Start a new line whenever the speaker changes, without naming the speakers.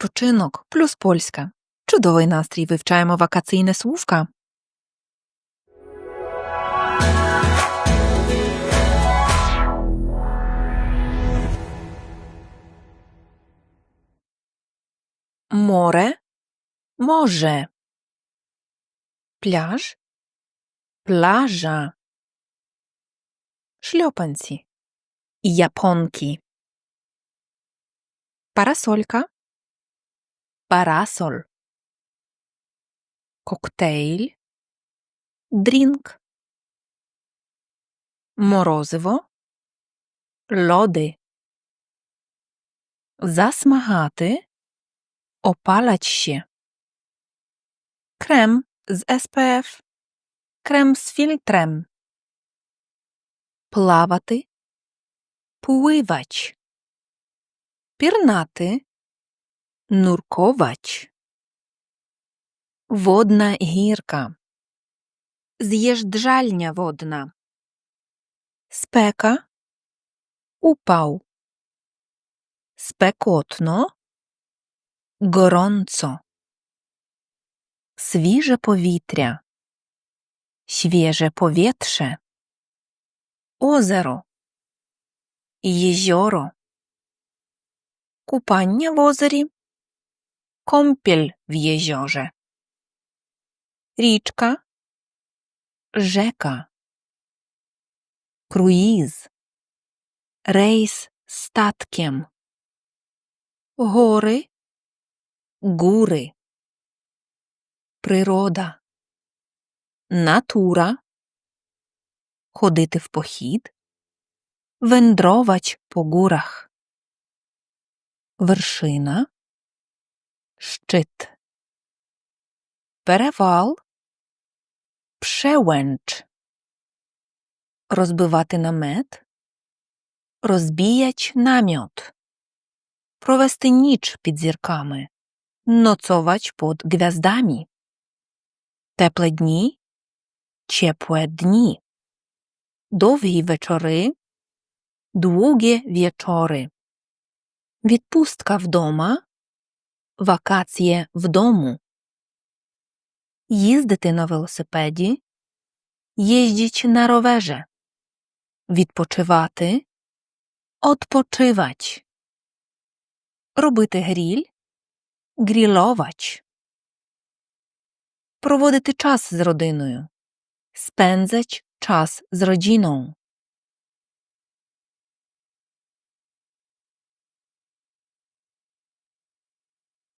Відпочинок плюс польська. Чудовий настрій вивчаємо вакаційне сłówka. Море, morze. Пляж, plaża. Шльопанці, японки. Парасолька, парасоль. Коктейль, дрінк. Морозиво, лоди. Засмагати, опалać się. Крем з SPF, крем з фільтрем. Плавати, пливач. Пірнати, нурковач. Водна гірка. З'їжджальня водна. Спека, упав. Спекотно, горонцо. Свіже повітря. Świeże powietrze. Озеро. Єзьоро. Купання в озері. Компіль в єзьорze. Річка. Rzeka. Круїз. Рейс статком. Гори. Гури. Природа. Натура. Ходити в похід. Вендровач по гурах. Вершина. Щит. Перевал. Пшеwenч. Розбивати намет. Розбіяч наміот. Провести ніч під зірками. Ноцовач под гвяздами. Тепле дні. Ciepłe dni. Довгі вечори. Długie wieczory. Відпустка вдома. Вакацje в дому. Їздити на велосипеді. Їздіть на роверze. Відпочивати. Odpoczywać. Робити гріль. Гріловач. Проводити час з родиною. Spędzać czas z rodziną.